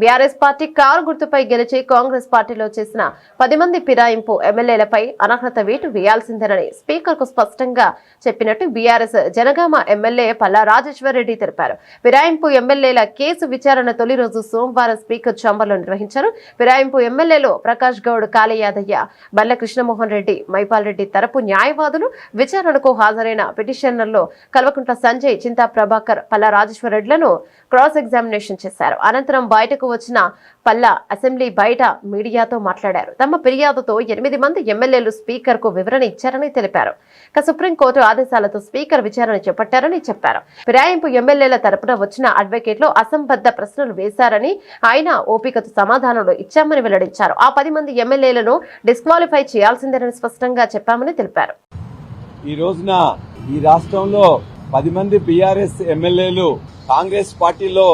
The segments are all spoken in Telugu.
బీఆర్ఎస్ పార్టీ కారు గుర్తుపై గెలిచి కాంగ్రెస్ పార్టీలో చేసిన పది మంది ఫిరాయింపు ఎమ్మెల్యేలపై అనర్హత వేటు వేయాల్సిందేనని స్పీకర్కు స్పష్టంగా చెప్పినట్టు బీఆర్ఎస్ జనగామ ఎమ్మెల్యే పల్లా రాజేశ్వర్ రెడ్డి తెలిపారు. ఫిరాయింపు ఎమ్మెల్యేల కేసు విచారణ తొలి రోజు సోమవారం స్పీకర్ చాంబర్లో నిర్వహించారు. ఫిరాయింపు ఎమ్మెల్యేలు ప్రకాష్ గౌడ్ కాళయాదయ్య బల్ల కృష్ణమోహన్ రెడ్డి మైపాల్ రెడ్డి తరపు న్యాయవాదులు విచారణకు హాజరైన పిటిషనర్లో కల్వకుంట్ల సంజయ్ చింతా ప్రభాకర్ పల్లా రాజేశ్వర్ రెడ్లను క్రాస్ ఎగ్జామినేషన్ చేశారు. అనంతరం బయటకు వచ్చిన పల్లా అసెంబ్లీ బయట మీడియాతో మాట్లాడారు. తమ ఫిర్యాదుతో ఎనిమిది మంది ఎమ్మెల్యేలు స్పీకర్కు వివరణ ఇచ్చారని తెలిపారు. ఇక సుప్రీంకోర్టు ఆదేశాలతో స్పీకర్ విచారణ చేపట్టారని చెప్పారు. ఫిరాయింపు ఎమ్మెల్యేల తరపున వచ్చిన అడ్వకేట్లు అసంబద్ధ ప్రశ్నలు వేశారని ఆయన ఓపికతో సమాధానాలు ఇచ్చామని వెల్లడించారు. ఆ పది మంది ఎమ్మెల్యేలను డిస్క్వాలిఫై చేయాల్సిందేనని స్పష్టంగా చెప్పామని తెలిపారు. ఈ రోజున ఈ రాష్ట్రంలో పది మంది బీఆర్ఎస్ ఎమ్మెల్యేలు కాంగ్రెస్ పార్టీలో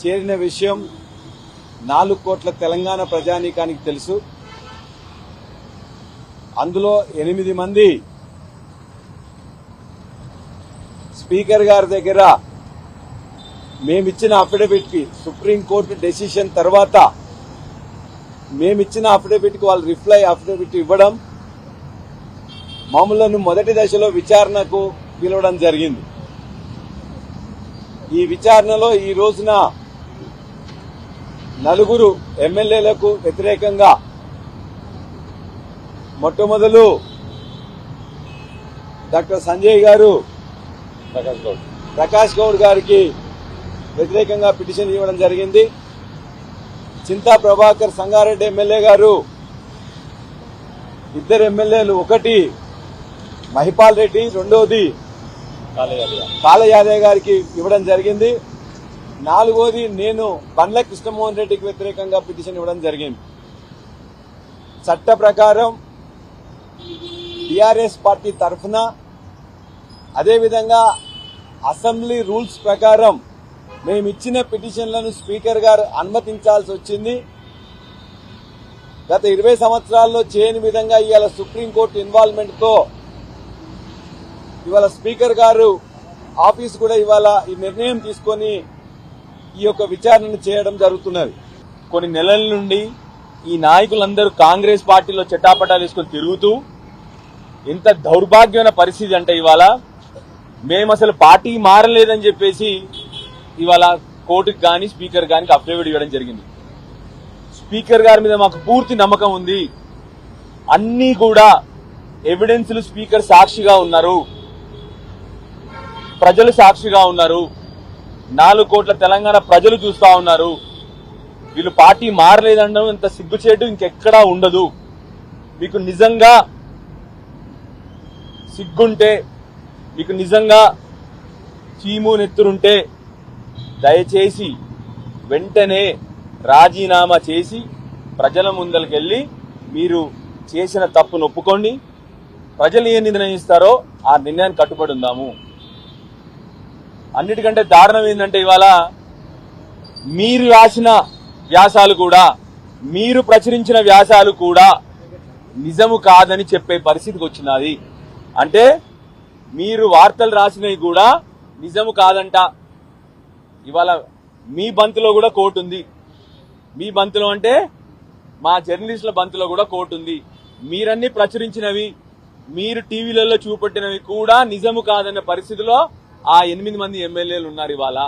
చేరిన విషయం నాలుగు కోట్ల తెలంగాణ ప్రజానీకానికి తెలుసు. అందులో ఎనిమిది మంది స్పీకర్ గారి దగ్గర మేమిచ్చిన అఫిడవిట్కి సుప్రీంకోర్టు డెసిషన్ తర్వాత మేమిచ్చిన అఫిడవిట్కి వాళ్ళు రిప్లై అఫిడవిట్ ఇవ్వడం మామూలను మొదటి దశలో విచారణకు పిలవడం జరిగింది. ఈ విచారణలో ఈ రోజున నలుగురు ఎమ్మెల్యేలకు వ్యతిరేకంగా మొట్టమొదలు డాక్టర్ సంజయ్ గారు ప్రకాష్ గౌడ్ ప్రకాష్ గౌడ్ గారికి వ్యతిరేకంగా పిటిషన్ ఇవ్వడం జరిగింది. చింతా ప్రభాకర్ సంగారెడ్డి ఎమ్మెల్యే గారు ఇద్దరు ఎమ్మెల్యేలు ఒకటి మహిపాల్ రెడ్డి రెండోది కాళ యాదవ్ గారికి ఇవ్వడం జరిగింది. నాలుగోది నేను బండ్ల కృష్ణమోహన్ రెడ్డికి వ్యతిరేకంగా పిటిషన్ ఇవ్వడం జరిగింది. చట్ట ప్రకారం టిఆర్ఎస్ పార్టీ తరఫున అదేవిధంగా అసెంబ్లీ రూల్స్ ప్రకారం మేము ఇచ్చిన పిటిషన్లను స్పీకర్ గారు అనుమతించాల్సి వచ్చింది. గత ఇరవై సంవత్సరాల్లో చేయని విధంగా ఇవాళ సుప్రీంకోర్టు ఇన్వాల్వ్మెంట్తో ఇవాళ స్పీకర్ గారు ఆఫీస్ కూడా ఇవాళ ఈ నిర్ణయం తీసుకొని ఈ యొక్క విచారణ చేయడం జరుగుతున్నది. కొన్ని నెలల నుండి ఈ నాయకులందరూ కాంగ్రెస్ పార్టీలో చెట్టాపట్టాలు వేసుకొని తిరుగుతూ ఎంత దౌర్భాగ్యమైన పరిస్థితి అంటే ఇవాళ మేము అసలు పార్టీ మారలేదని చెప్పేసి ఇవాళ కోర్టుకు కానీ స్పీకర్ కానీ అఫిడవిట్ ఇవ్వడం జరిగింది. స్పీకర్ గారి మీద మాకు పూర్తి నమ్మకం ఉంది. అన్నీ కూడా ఎవిడెన్స్లు స్పీకర్ సాక్షిగా ఉన్నారు. ప్రజలు సాక్షిగా ఉన్నారు. నాలుగు కోట్ల తెలంగాణ ప్రజలు చూస్తా ఉన్నారు. వీళ్ళు పార్టీ మారలేదనడం ఇంత సిగ్గుచేటు ఇంకెక్కడా ఉండదు. మీకు నిజంగా సిగ్గుంటే మీకు నిజంగా చీము నెత్తురుంటే దయచేసి వెంటనే రాజీనామా చేసి ప్రజల ముందరికెళ్ళి మీరు చేసిన తప్పును ఒప్పుకోండి. ప్రజలు ఏ నిర్ణయిస్తారో ఆ నిర్ణయాన్ని కట్టుబడి ఉందాము. అన్నిటికంటే దారుణం ఏంటంటే ఇవాళ మీరు రాసిన వ్యాసాలు కూడా మీరు ప్రచురించిన వ్యాసాలు కూడా నిజము కాదని చెప్పే పరిస్థితికి వచ్చినది అంటే మీరు వార్తలు రాసినవి కూడా నిజము కాదంట. ఇవాళ మీ బంతులో కూడా కోర్టు ఉంది. మీ బంతులో అంటే మా జర్నలిస్టుల బంతులో కూడా కోర్టు ఉంది. మీరన్నీ ప్రచురించినవి మీరు టీవీలలో చూపెట్టినవి కూడా నిజము కాదన్న పరిస్థితిలో ఆ ఎనిమిది మంది ఎమ్మెల్యేలు ఉన్నారు ఇవాళ.